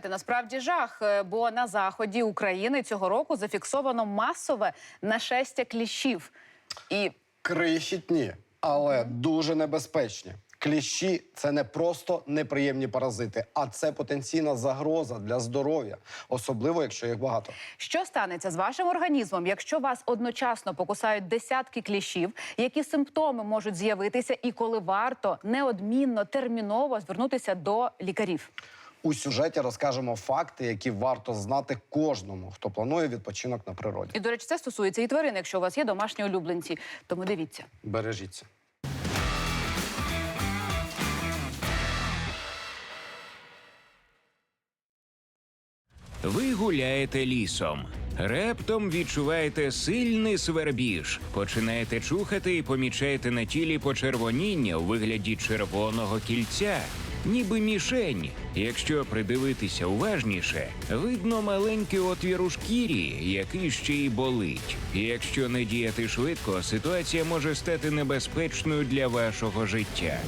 слухайте, насправді жах, е, бо на заході України цього року зафіксовано масове нашестя кліщів. І Крихітні, але дуже небезпечні. Кліщі це не просто неприємні паразити, а це потенційна загроза для здоров'я, особливо якщо їх багато. що станеться з вашим організмом, якщо вас одночасно покусають десятки кліщів, які симптоми можуть з'явитися, і коли варто неодмінно терміново звернутися до лікарів? У сюжеті розкажемо факти, які варто знати кожному, хто планує відпочинок на природі. І до речі, це стосується і тварин, якщо у вас є домашні улюбленці. Тому дивіться. Бережіться. Ви гуляєте лісом. Раптом відчуваєте сильний свербіж, починаєте чухати і помічаєте на тілі почервоніння у вигляді червоного кільця, ніби мішень. Якщо придивитися уважніше, видно маленький отвір у шкірі, який ще й болить. Якщо не діяти швидко, ситуація може стати небезпечною для вашого життя.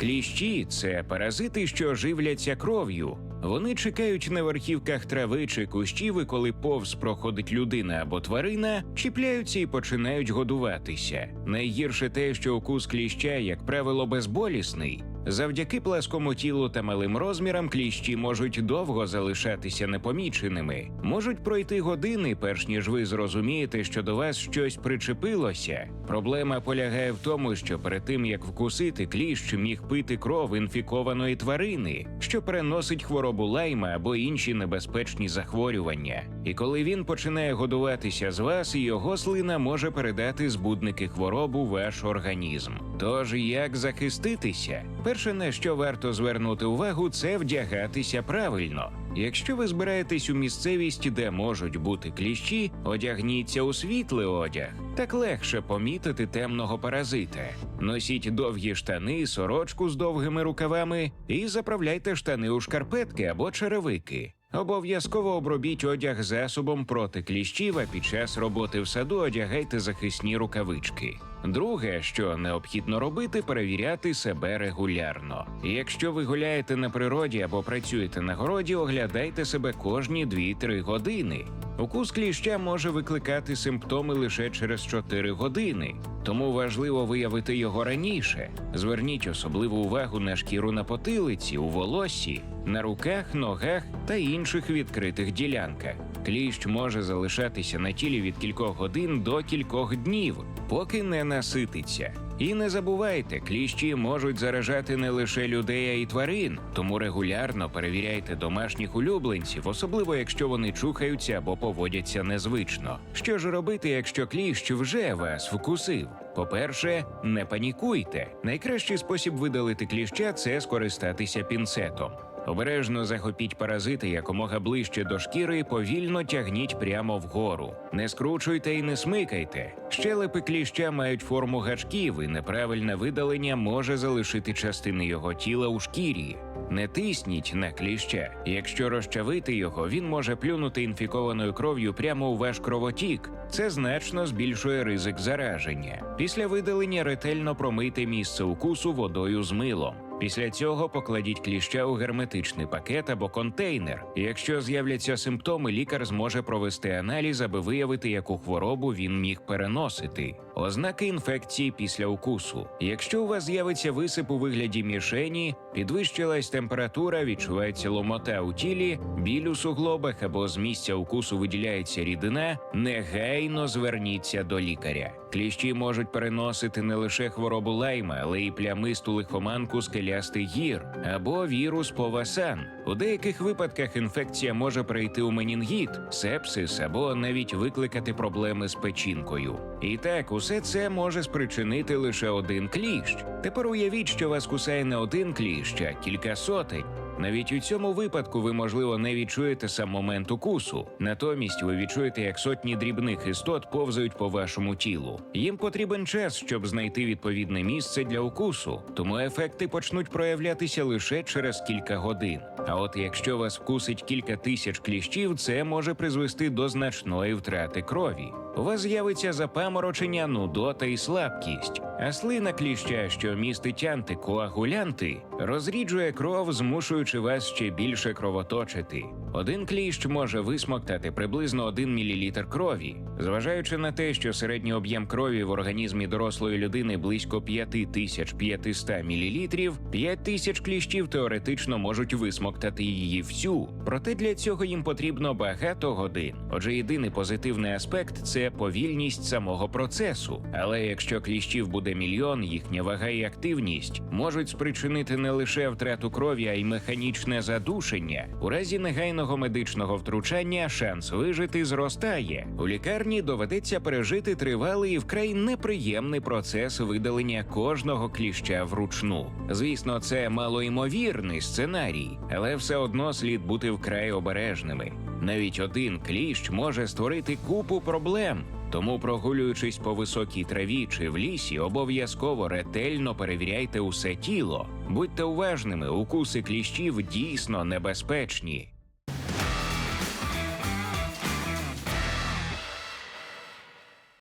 Кліщі це паразити, що живляться кров'ю. Вони чекають на верхівках трави чи кущів, і коли повз проходить людина або тварина, чіпляються і починають годуватися. Найгірше те, що укус кліща, як правило, безболісний. Завдяки пласкому тілу та малим розмірам кліщі можуть довго залишатися непоміченими, можуть пройти години, перш ніж ви зрозумієте, що до вас щось причепилося. Проблема полягає в тому, що перед тим як вкусити кліщ міг пити кров інфікованої тварини, що переносить хворобу лайма або інші небезпечні захворювання. І коли він починає годуватися з вас, його слина може передати збудники хвороб у ваш організм. Тож як захиститися? Перше, на що варто звернути увагу, це вдягатися правильно. Якщо ви збираєтесь у місцевість, де можуть бути кліщі, одягніться у світлий одяг. Так легше помітити темного паразита. Носіть довгі штани, сорочку з довгими рукавами і заправляйте штани у шкарпетки або черевики. Обов'язково обробіть одяг засобом проти кліщів, а під час роботи в саду одягайте захисні рукавички. Друге, що необхідно робити, перевіряти себе регулярно. Якщо ви гуляєте на природі або працюєте на городі, оглядайте себе кожні 2-3 години. Укус кліща може викликати симптоми лише через 4 години, тому важливо виявити його раніше. Зверніть особливу увагу на шкіру на потилиці, у волоссі, на руках, ногах та інших відкритих ділянках. Кліщ може залишатися на тілі від кількох годин до кількох днів, поки не насититься. І не забувайте, кліщі можуть заражати не лише людей, а й тварин, тому регулярно перевіряйте домашніх улюбленців, особливо якщо вони чухаються або поводяться незвично. Що ж робити, якщо кліщ вже вас вкусив? По-перше, не панікуйте. Найкращий спосіб видалити кліща це скористатися пінцетом. Обережно захопіть паразити якомога ближче до шкіри і повільно тягніть прямо вгору. Не скручуйте і не смикайте. Щелепи кліща мають форму гачків, і неправильне видалення може залишити частини його тіла у шкірі. Не тисніть на кліща. Якщо розчавити його, він може плюнути інфікованою кров'ю прямо у ваш кровотік. Це значно збільшує ризик зараження. Після видалення ретельно промийте місце укусу водою з милом. Після цього покладіть кліща у герметичний пакет або контейнер. Якщо з'являться симптоми, лікар зможе провести аналіз, аби виявити, яку хворобу він міг переносити. Ознаки інфекції після укусу. Якщо у вас з'явиться висип у вигляді мішені, підвищилась температура, відчувається ломота у тілі, біль у суглобах або з місця укусу виділяється рідина, негайно зверніться до лікаря. Кліщі можуть переносити не лише хворобу лайма, але й плямисту лихоманку скелястих гір або вірус повасан. У деяких випадках інфекція може перейти у менінгіт, сепсис або навіть викликати проблеми з печінкою. І так, усе це може спричинити лише один кліщ. Тепер уявіть, що вас кусає не один кліщ, а кілька сотень. Навіть у цьому випадку ви, можливо, не відчуєте сам момент укусу. Натомість ви відчуєте, як сотні дрібних істот повзають по вашому тілу. Їм потрібен час, щоб знайти відповідне місце для укусу, тому ефекти почнуть проявлятися лише через кілька годин. А от якщо вас вкусить кілька тисяч кліщів, це може призвести до значної втрати крові. У вас з'явиться запаморочення, нудота і слабкість. А слина кліща, що містить антикоагулянти, розріджує кров, змушуючи вас ще більше кровоточити. Один кліщ може висмоктати приблизно 1 мл крові. Зважаючи на те, що середній об'єм крові в організмі дорослої людини близько 5500 мл, 5000 кліщів теоретично можуть висмоктати її всю. Проте для цього їм потрібно багато годин. Отже, єдиний позитивний аспект повільність самого процесу. Але якщо кліщів буде мільйон, їхня вага і активність можуть спричинити не лише втрату крові, а й механічне задушення. У разі негайного медичного втручання шанс вижити зростає. У лікарні доведеться пережити тривалий і вкрай неприємний процес видалення кожного кліща вручну. Звісно, це малоймовірний сценарій, але все одно слід бути вкрай обережними. Навіть один кліщ може створити купу проблем. Тому, прогулюючись по високій траві чи в лісі, обов'язково ретельно перевіряйте усе тіло. Будьте уважними, укуси кліщів дійсно небезпечні.